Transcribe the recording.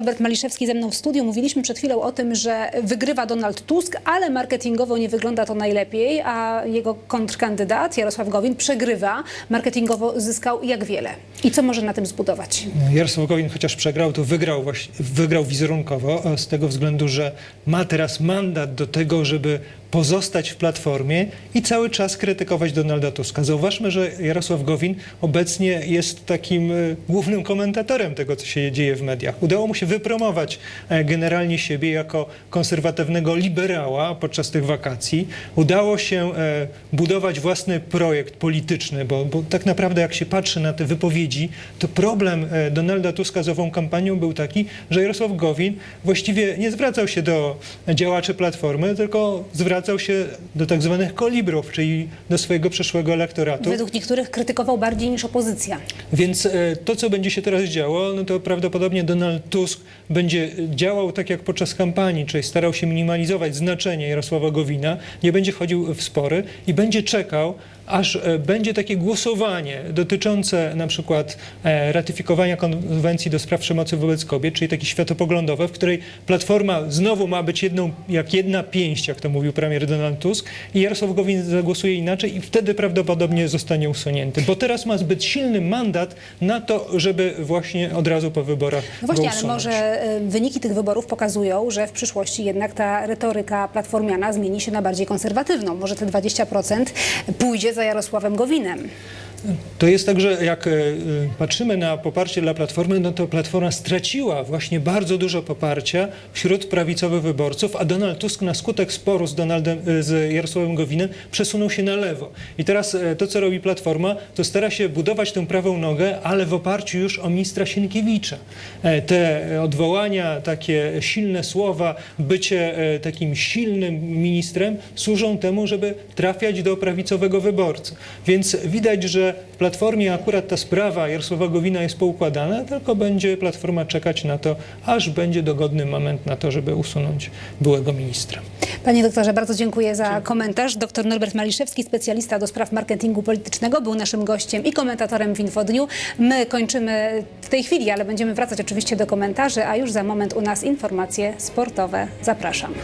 Robert Maliszewski ze mną w studiu. Mówiliśmy przed chwilą o tym, że wygrywa Donald Tusk, ale marketingowo nie wygląda to najlepiej, a jego kontrkandydat Jarosław Gowin przegrywa. Marketingowo zyskał jak wiele. I co może na tym zbudować? Jarosław Gowin chociaż przegrał, to wygrał, właśnie, wygrał wizerunkowo e, z tego względu, że ma teraz mandat do tego, żeby pozostać w Platformie i cały czas krytykować Donalda Tuska. Zauważmy, że Jarosław Gowin obecnie jest takim e, głównym komentatorem tego, co się dzieje w mediach. Udało mu się wypromować e, generalnie siebie jako konserwatywnego liberała podczas tych wakacji. Udało się e, budować własny projekt polityczny, bo, bo tak naprawdę jak się patrzy na te wypowiedzi, to problem Donalda Tuska z ową kampanią był taki, że Jarosław Gowin właściwie nie zwracał się do działaczy Platformy, tylko zwracał się do tak zwanych kolibrów, czyli do swojego przeszłego elektoratu. Według niektórych krytykował bardziej niż opozycja. Więc e, to, co będzie się teraz działo, no to prawdopodobnie Donald Tusk będzie działał tak jak podczas kampanii, czyli starał się minimalizować znaczenie Jarosława Gowina, nie będzie chodził w spory i będzie czekał, aż e, będzie takie głosowanie dotyczące na przykład e, ratyfikowania konwencji do spraw przemocy wobec kobiet, czyli takie światopoglądowe, w której Platforma znowu ma być jedną, jak jedna pięść, jak to mówił premier Donald Tusk i Jarosław Gowin zagłosuje inaczej i wtedy prawdopodobnie zostanie usunięty, bo teraz ma zbyt silny mandat na to, żeby właśnie od razu po wyborach No właśnie, ale może y, wyniki tych wyborów pokazują, że w przyszłości jednak ta retoryka platformiana zmieni się na bardziej konserwatywną. Może te 20% pójdzie za Jarosławem Gowinem. To jest tak, że jak e, e, patrzymy na poparcie dla Platformy, no to Platforma straciła właśnie bardzo dużo poparcia wśród prawicowych wyborców, a Donald Tusk na skutek sporu z, Donaldem, e, z Jarosławem Gowinem przesunął się na lewo. I teraz to, co robi Platforma, to stara się budować tę prawą nogę, ale w oparciu już o ministra Sienkiewicza. Te odwołania, takie silne słowa, bycie takim silnym ministrem służą temu, żeby trafiać do prawicowego wyborcy. Więc widać, że w Platformie akurat ta sprawa Jarosława Gowina jest poukładana, tylko będzie Platforma czekać na to, aż będzie dogodny moment na to, żeby usunąć byłego ministra. Panie doktorze, bardzo dziękuję za komentarz. Doktor Norbert Maliszewski, specjalista do spraw marketingu politycznego, był naszym gościem i komentatorem w Infodniu. My kończymy w tej chwili, ale będziemy wracać oczywiście do komentarzy, a już za moment u nas informacje sportowe. Zapraszam.